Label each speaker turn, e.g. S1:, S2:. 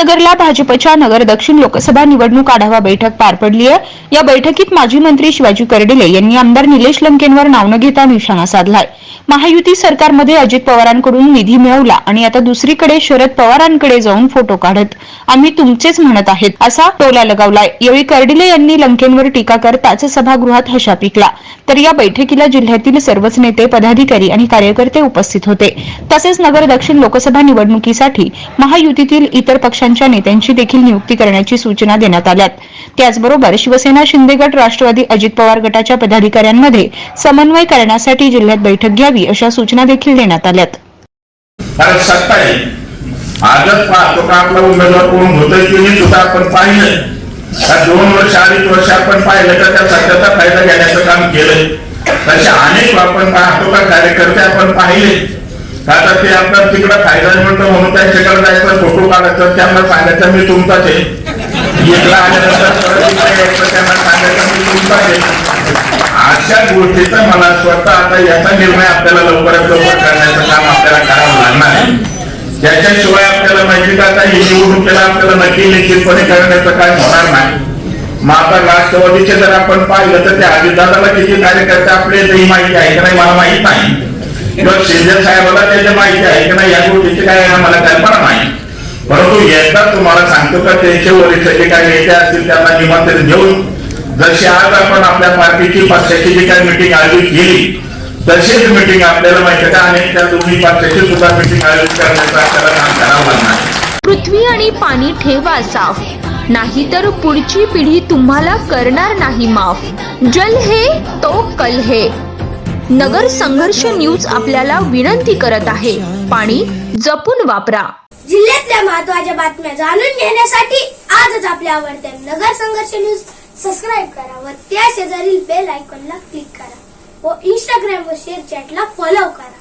S1: अहमदनगरला भाजपच्या नगर दक्षिण लोकसभा निवडणूक आढावा बैठक पार पडली आहे. या बैठकीत माजी मंत्री शिवाजी कर्डिले यांनी आमदार निलेश लंकेंवर नाव न घेता निशाणा साधलाय. महायुती सरकारमध्ये अजित पवारांकडून निधी मिळवला आणि आता दुसरीकडे शरद पवारांकडे जाऊन फोटो काढत आम्ही तुमचेच म्हणत आहेत असा टोला लगावलाय. यावेळी कर्डिले यांनी लंकेंवर टीका करताच सभागृहात हशा पिकला. तर या बैठकीला जिल्ह्यातील सर्वच नेते पदाधिकारी आणि कार्यकर्ते उपस्थित होते. तसेच नगर दक्षिण लोकसभा निवडणुकीसाठी महायुतीतील इतर पक्षांच्या नेत्यांची देखील नियुक्ती करण्याची सूचना देण्यात आल्यात. त्याचबरोबर शिवसेना शिंदे गट राष्ट्रवादी अजित पवार गटाच्या पदाधिकाऱ्यांमध्ये समन्वय करण्यासाठी जिल्ह्यात बैठक घ्यावी अशा सूचना देखील देण्यात आल्यात.
S2: आजच पाहतो का आपला उमेदवार कोण होतोय की नाही सुद्धा आपण पाहिलं दोन वर्ष अडीच वर्ष आपण पाहिलं तर त्या सत्याचा फायदा घेण्याचं काम केलंय. तसे अनेक आपण पाहतो का कार्यकर्ते आपण पाहिले. का तर ते आपल्या तिकडं फायदा मिळतो म्हणून त्यांच्याकडे जायचं फोटो काढायचं त्यांना सांगायचं मी तुमचाच आहे. इकडं आल्यानंतर परत इकडे यायचं त्यांना सांगायचं मी तुमचाच आहे. अशा गोष्टीचा मला स्वतः आता याचा निर्णय आपल्याला लवकरात लवकर करण्याचं काम आपल्याला करावं लागणार आहे. त्याच्याशिवाय आपल्याला माहिती का आता ही निवडणुकीला आपल्याला नक्की निश्चितपणे करण्याचं काय होणार नाही. मग आता राष्ट्रवादीचे जर आपण पाहिलं तर त्या अजितदादाला किती कार्यकर्ते आपले माहिती आहे का नाही मला माहीत नाही. किंवा शिंदे साहेबाला त्याची माहिती आहे की नाही या गोष्टीची काय मला कल्पना नाही. परंतु एकदा तुम्हाला सांगतो का त्यांचे वरिष्ठ जे काही नेते असतील त्यांना निमंत्रण घेऊन जशी आज आपण आपल्या पार्टीची पक्षाची जी काही मिटिंग आयोजित केली तशीच मिटिंग आपल्याला माहिती का आणि त्या दोन्ही पक्षाची सुद्धा मिटिंग आयोजित करण्याचा आपल्याला काम करावं लागणार
S3: पृथ्वी आणि पाणी ठेवा साफ. नाहीतर पुढची पिढी तुम्हाला करणार नाही माफ. जल हे तो कल हे. नगर संघर्ष न्यूज आपल्याला विनंती करत आहे. पाणी जपून वापरा.
S4: जिल्ह्यातल्या महत्त्वाच्या बातम्या जाणून घेण्यासाठी आजच आपल्या आवडत्या नगर संघर्ष न्यूज सबस्क्राईब करा व त्या शेजारील बेल आयकॉनला क्लिक करा व इंस्टाग्राम व शेअर चॅटला फॉलो करा.